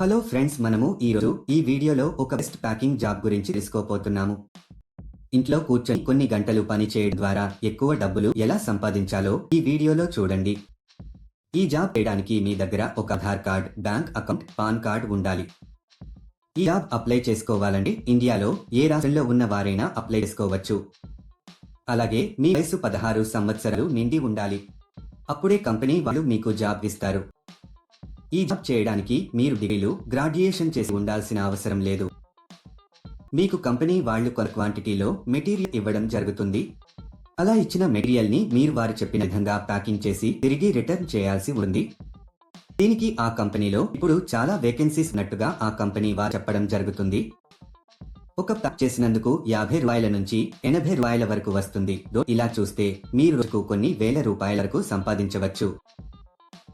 Hello friends మనము ఈరోజు ఈ వీడియోలో ఒక బెస్ట్ ప్యాకింగ్ జాబ్ గురించి తెలుసుకోపోతున్నాము ఇంట్లో కూర్చొని కొన్ని గంటలు పని చేయడం ద్వారా ఎక్కువ డబ్బులు ఎలా సంపాదించాలో ఈ వీడియోలో చూడండి. ఈ జాబ్ చేయడానికి మీ దగ్గర ఒక Aadhaar card bank account PAN card ఉండాలి. ఈ జాబ్ అప్లై చేసుకోవాలంటే ఇండియాలో ఏ రాష్ట్రంలో ఉన్న వారైనా అప్లై చేసుకోవచ్చు. అలాగే మీ వయసు పదహారు సంవత్సరాలు నిండి ఉండాలి. అప్పుడే కంపెనీ వాళ్ళు మీకు జాబ్ ఇస్తారు. ఈ జాబ్ చేయడానికి మీరు డిగ్రీలు గ్రాడ్యుయేషన్ చేసి ఉండాల్సిన అవసరం లేదు. మీకు కంపెనీ వాళ్ళు కొంత క్వాంటిటీలో మెటీరియల్ ఇవ్వడం జరుగుతుంది. అలా ఇచ్చిన మెటీరియల్ని మీరు వారు చెప్పిన విధంగా ప్యాకింగ్ చేసి తిరిగి రిటర్న్ చేయాల్సి ఉంది. దీనికి ఆ కంపెనీలో ఇప్పుడు చాలా వేకెన్సీస్ ఉన్నట్టుగా ఆ కంపెనీ వారు చెప్పడం జరుగుతుంది. ఒక ప్యాక్ చేసినందుకు యాభై రూపాయల నుంచి ఎనభై రూపాయల వరకు వస్తుంది. ఇలా చూస్తే మీరు రోజుకు కొన్ని వేల రూపాయల వరకు సంపాదించవచ్చు.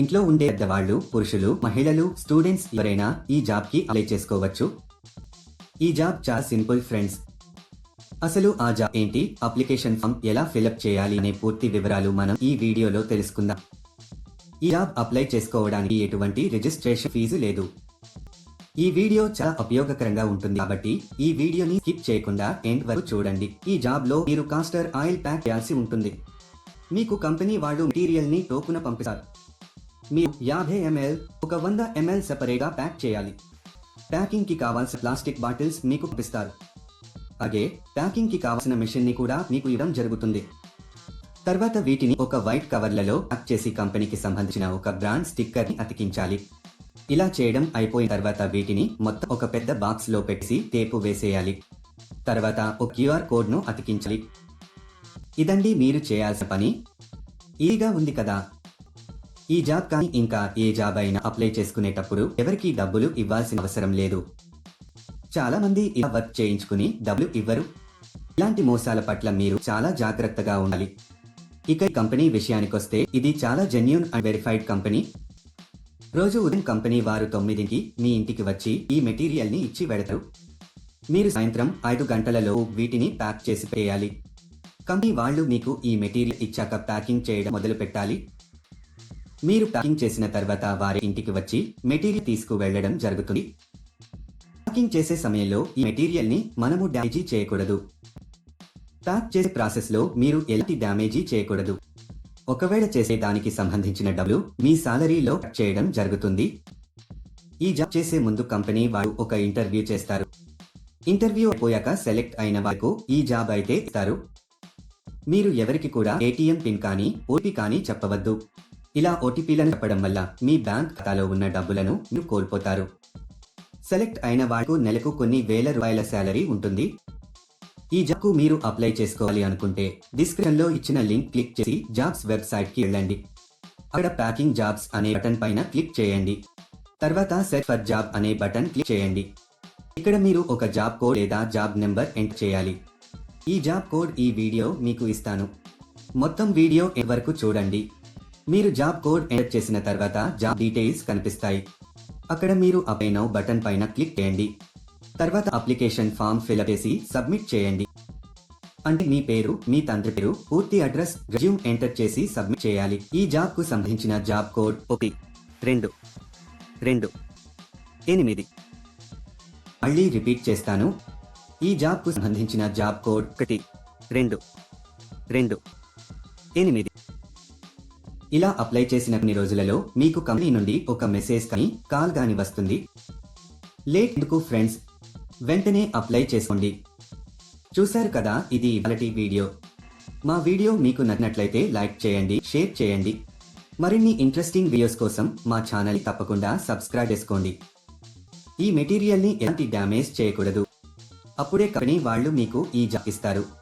ఇంట్లో ఉండే పెద్దవాళ్ళు పురుషులు మహిళలు స్టూడెంట్స్ ఎవరైనా ఈ జాబ్కి అప్లై చేసుకోవచ్చు. ఈ జాబ్ చాలా సింపుల్ ఫ్రెండ్స్. అసలు ఆ జాబ్ ఏంటి? అప్లికేషన్ ఫామ్ ఎలా ఫిలప్ చేయాలి అనే పూర్తి వివరాలు మనం ఈ వీడియోలో తెలుసుకుందాం. ఈ జాబ్ అప్లై చేసుకోవడానికి ఎటువంటి రిజిస్ట్రేషన్ ఫీజు లేదు. ఈ వీడియో చాలా ఉపయోగకరంగా ఉంటుంది కాబట్టి ఈ వీడియోని స్కిప్ చేయకుండా ఎండ్ వరకు చూడండి. ఈ జాబ్లో మీరు కాస్టర్ ఆయిల్ ప్యాక్ చేయాల్సి ఉంటుంది. మీకు కంపెనీ వాళ్ళు మెటీరియల్ని టోకున పంపిస్తారు. మీరు యాభై ఎంఎల్ ఒక వంద ఎంఎల్ సెపరేట్గా ప్యాక్ చేయాలి. ప్యాకింగ్కి కావాల్సిన ప్లాస్టిక్ బాటిల్స్ మీకు పంపిస్తారు. అగే ప్యాకింగ్కి కావాల్సిన మెషిన్ని కూడా మీకు ఇవ్వడం జరుగుతుంది. తర్వాత వీటిని ఒక వైట్ కవర్లలో ప్యాక్ చేసి కంపెనీకి సంబంధించిన ఒక బ్రాండ్ స్టిక్కర్ని అతికించాలి. ఇలా చేయడం అయిపోయిన తర్వాత వీటిని మొత్తం ఒక పెద్ద బాక్స్లో పెట్టి టేపు వేసేయాలి. తర్వాత ఒక క్యూఆర్ కోడ్ను అతికించాలి. ఇదండి మీరు చేయాల్సిన పని. ఈగా ఉంది కదా. ఈ జాబ్ కానీ ఇంకా ఏ జాబ్ అయినా అప్లై చేసుకునేటప్పుడు ఎవరికి డబ్బులు ఇవ్వాల్సిన అవసరం లేదు. చాలా మంది ఇలా వర్క్ చేయించుకుని డబ్బులు ఇవ్వరు. ఇలాంటి మోసాల పట్ల మీరు చాలా జాగ్రత్తగా ఉండాలి. ఇక కంపెనీ విషయానికొస్తే ఇది చాలా జెన్యున్ అండ్ వెరిఫైడ్ కంపెనీ. రోజు ఉదయం కంపెనీ వారు తొమ్మిదికి మీ ఇంటికి వచ్చి ఈ మెటీరియల్ని ఇచ్చి వెడతారు మీరు సాయంత్రం ఐదు గంటలలో వీటిని ప్యాక్ చేసి వేయాలి కంపెనీ వాళ్ళు మీకు ఈ మెటీరియల్ ఇచ్చాక ప్యాకింగ్ చేయడం మొదలు పెట్టాలి మీరు ప్యాకింగ్ చేసిన తర్వాత వారి ఇంటికి వచ్చి మెటీరియల్ తీసుకువెళ్ళడం జరుగుతుంది. ప్యాకింగ్ చేసే సమయంలో ఈ మెటీరియల్ని మనము డ్యామేజీ చేయకూడదు. ప్యాక్ చేసే ప్రాసెస్లో మీరు ఎలాంటి డ్యామేజీ చేయకూడదు. ఒకవేళ చేసే దానికి సంబంధించిన డబ్బులు మీ సాలరీలో కట్ చేయడం జరుగుతుంది. ఈ జాబ్ చేసే ముందు కంపెనీ వారు ఒక ఇంటర్వ్యూ చేస్తారు. ఇంటర్వ్యూ అయిపోయాక సెలెక్ట్ అయిన వారికి ఈ జాబ్ అయితే ఇస్తారు. మీరు ఎవరికి కూడా ఏటీఎం పిన్ కానీ ఓటీ కానీ చెప్పవద్దు. ఇలా ఓటీపీలను చెప్పడం వల్ల మీ బ్యాంక్ ఖాతాలో ఉన్న డబ్బులను మీరు కోల్పోతారు. సెలెక్ట్ అయిన వారికి నెలకు కొన్ని వేల రూపాయల శాలరీ ఉంటుంది. ఈ జాబ్కు మీరు అప్లై చేసుకోవాలి అనుకుంటే డిస్క్రిప్షన్లో ఇచ్చిన లింక్ క్లిక్ చేసి జాబ్స్ వెబ్సైట్కి వెళ్ళండి. అక్కడ ప్యాకింగ్ జాబ్స్ అనే బటన్ పైన క్లిక్ చేయండి. తర్వాత సెర్చ్ ఫర్ జాబ్ అనే బటన్ క్లిక్ చేయండి. ఇక్కడ మీరు ఒక జాబ్ కోడ్ లేదా జాబ్ నెంబర్ ఎంటర్ చేయాలి. ఈ జాబ్ కోడ్ ఈ వీడియో మీకు ఇస్తాను. మొత్తం వీడియో ఎండ్ వరకు చూడండి. మీరు జాబ్ కోడ్ ఎంటర్ చేసిన తర్వాత జాబ్ డీటెయిల్స్ కనిపిస్తాయి. అక్కడ మీరు అప్లై నౌ బటన్ పైన క్లిక్ చేయండి. తర్వాత అప్లికేషన్ ఫామ్ ఫిలప్ చేసి సబ్మిట్ చేయండి. అంటే మీ పేరు మీ తండ్రి పేరు పూర్తి అడ్రస్ రెజ్యూమ్ ఎంటర్ చేసి సబ్మిట్ చేయాలి. ఈ జాబ్కు సంబంధించిన జాబ్ కోడ్ ఒకటి రెండు రెండు ఎనిమిది. మళ్ళీ రిపీట్ చేస్తాను. ఈ జాబ్కు సంబంధించిన జాబ్ కోడ్ ఒకటి రెండు రెండు ఎనిమిది. ఇలా అప్లై చేసిన కొన్ని రోజులలో మీకు కంపెనీ నుండి ఒక మెసేజ్ కానీ కాల్ గాని వస్తుంది. లేట్ ఎందుకు ఫ్రెండ్స్? వెంటనే అప్లై చేసుకోండి. చూశారు కదా ఇది ఇవాళటి వీడియో. మా వీడియో మీకు నచ్చినట్లయితే లైక్ చేయండి షేర్ చేయండి. మరిన్ని ఇంట్రెస్టింగ్ వీడియోస్ కోసం మా ఛానల్ తప్పకుండా సబ్స్క్రైబ్ చేసుకోండి. ఈ మెటీరియల్ని ఎలాంటి డ్యామేజ్ చేయకూడదు. అప్పుడే కంపెనీ వాళ్ళు మీకు ఈ జాబ్ ఇస్తారు.